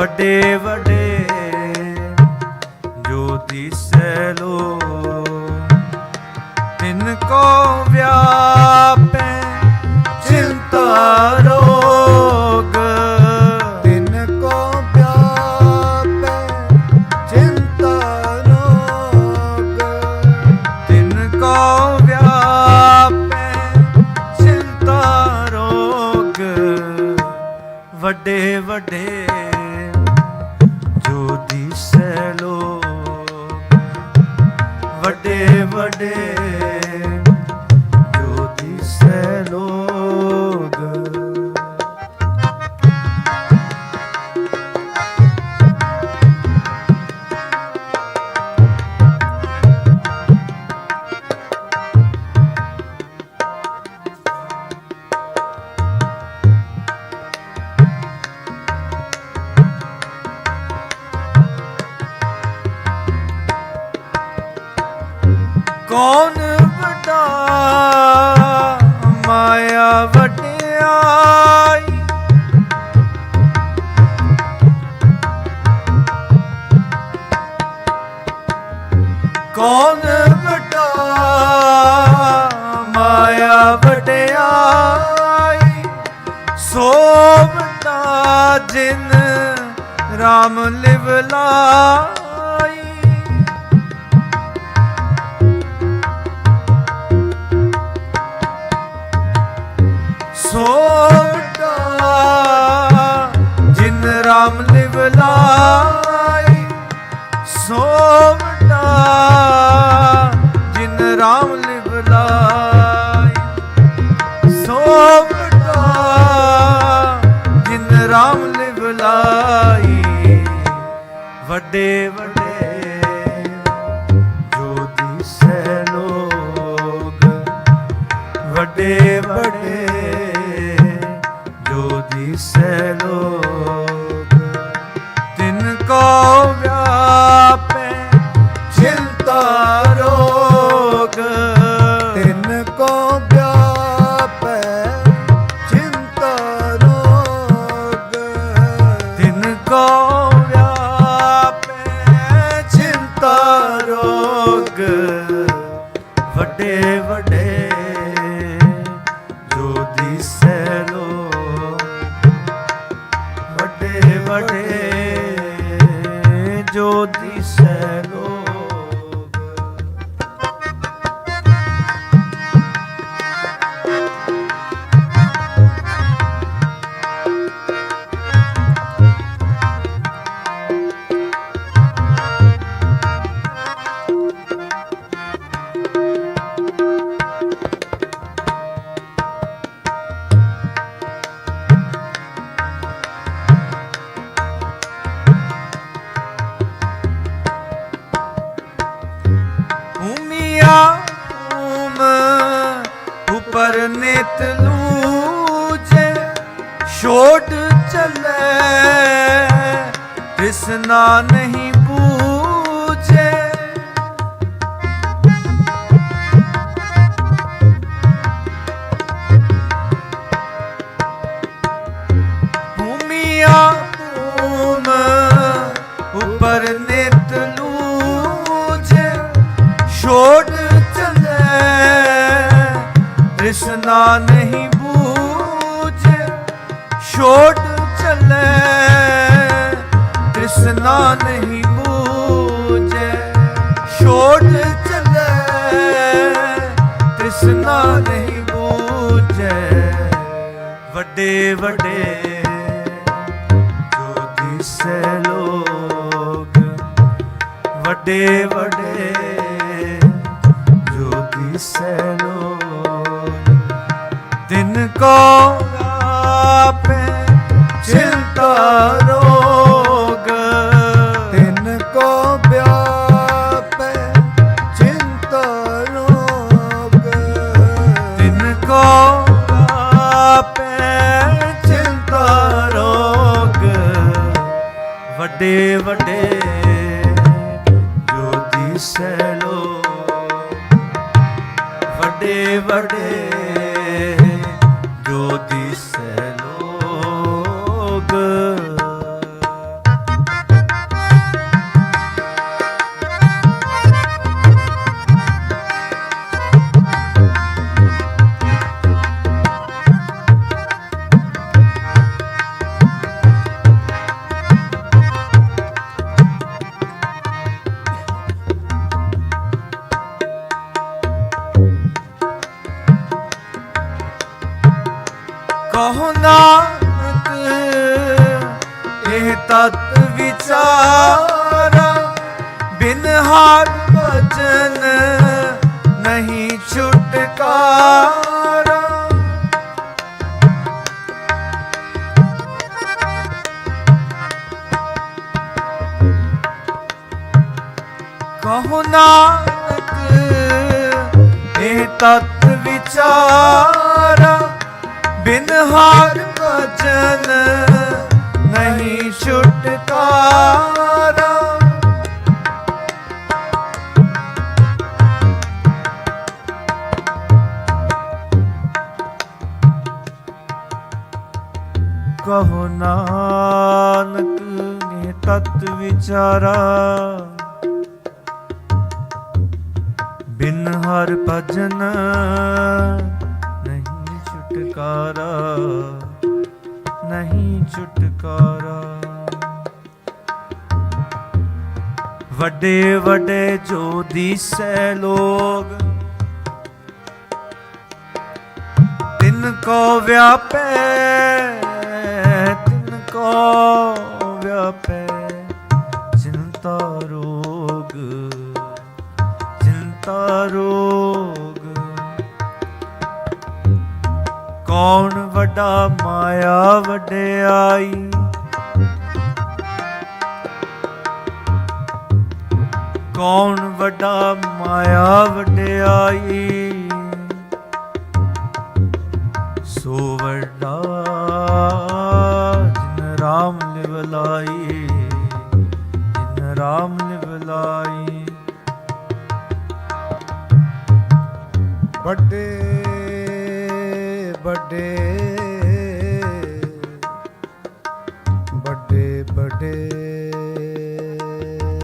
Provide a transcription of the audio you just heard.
ਵੱਡੇ ਵੱਡੇ ਜੋ ਦਿਸੈ ਲੋ ਤਿਨ ਕੋ ਵਿਆਪੈ ਚਿੰਤਾ ਰੋਗ। ਤਿਨ ਕੋ ਵਿਆਪੈ ਚਿੰਤਾ ਰੋਗ। ਤਿਨ ਕੋ ਵਿਆਪੈ ਚਿੰਤਾ ਰੋਗ। ਵੱਡੇ ਵੱਡੇ ਵੱਡੇ ਕੌਣ ਵੱਡਾ ਮਾਇਆ ਵਡਿਆਈ? ਕੌਣ ਵੱਡਾ ਮਾਇਆ ਵਡਿਆਈ? ਸੋ ਵੱਡਾ ਜਿਨ ਰਾਮ ਲਿਵ ਲਾਈ ਲਾਈ ਸੋਟਾ ਜਿਨ ਰਾਮ ਲਿਵ ਲਾਈ ਸੋਟਾ ਜਿਨ ਰਾਮ ਲਿਵ ਲਾਈ ਵੱਡੇ ਵੱਡੇ, ਜੋ ਦਿਸੈ ਲੋਗ। ਵੱਡੇ ਵੱਡੇ, ਜੋ ਦਿਸੈ ਲੋਕ ਉਪਰ ਲੂਜੇ ਛੋਟ ਚੱਲੇ ਤ੍ਰਿਸ਼ਨਾ ਨਹੀਂ ਤ੍ਰਿਸ਼ਨਾ ਨਹੀਂ ਬੂਝੇ, ਛੋਟ ਚੱਲੇ। ਤ੍ਰਿਸ਼ਨਾ ਨਹੀਂ ਬੂਝੇ, ਛੋਟ ਚੱਲੇ। ਤ੍ਰਿਸ਼ਨਾ ਨਹੀਂ ਬੂਝੇ, ਵੱਡੇ ਵੱਡੇ ਜੋ ਦਿਸੈ ਲੋਕ। ਵੱਡੇ ਵੱਡੇ ਜੋ ਦਿਸੈ ਲੋਕ। ਦਿਨ ਕੋ ਆਪੇ ਚਿੰਤਾ ਰੋਗ? ਤਿਨ ਕੋ ਵਿਆਪੈ ਚਿੰਤਾ ਰੋਗ। ਤਿਨ ਕੋ ਆਪੇ ਚਿੰਤਾ ਰੋਗ। ਵੱਡੇ ਵੱਡੇ ਜੋ ਕਹੋ ਇਹ ਤਤ ਵਿਚਾਰਾ ਬਿਨ ਹਾਰ ਭਜਨ ਨਹੀਂ ਛੁਟਕਾਰਾ। ਕਹੋ ਨਾਨਕ ਇਹ ਤਤ ਵਿਚਾਰ ਹਾਰ ਭਜਨ ਨਹੀਂ ਛੁਟਕਾਰਾ। ਕਹੋ ਨਾਨਕ ਇਹ ਤਤ ਵਿਚਾਰਾ ਬਿਨ ਹਰ ਭਜਨ ਛੁਟਕਾਰਾ ਨਹੀਂ ਛੁਟਕਾਰਾ ਵੱਡੇ ਵੱਡੇ ਜੋ ਦੀਸੈ ਲੋਗ ਤਿਨ ਕੋ ਵਿਆਪੈ ਤਿਨ ਕੋ ਵਿਆਪੈ ਚਿੰਤਾ ਰੋਗ ਚਿੰਤਾ ਰੋਗ ਕੌਣ ਵੱਡਾ ਮਾਇਆ ਵਡਿਆਈ? ਕੌਣ ਵੱਡਾ ਮਾਇਆ ਵਡਿਆਈ? ਸੋ ਵੱਡਾ ਜਿਨ ਰਾਮ ਲਿਵਲਾਈ ਜਿਨ ਰਾਮ ਲਿਵਲਾਈ ਵੱਡੇ ਵੱਡੇ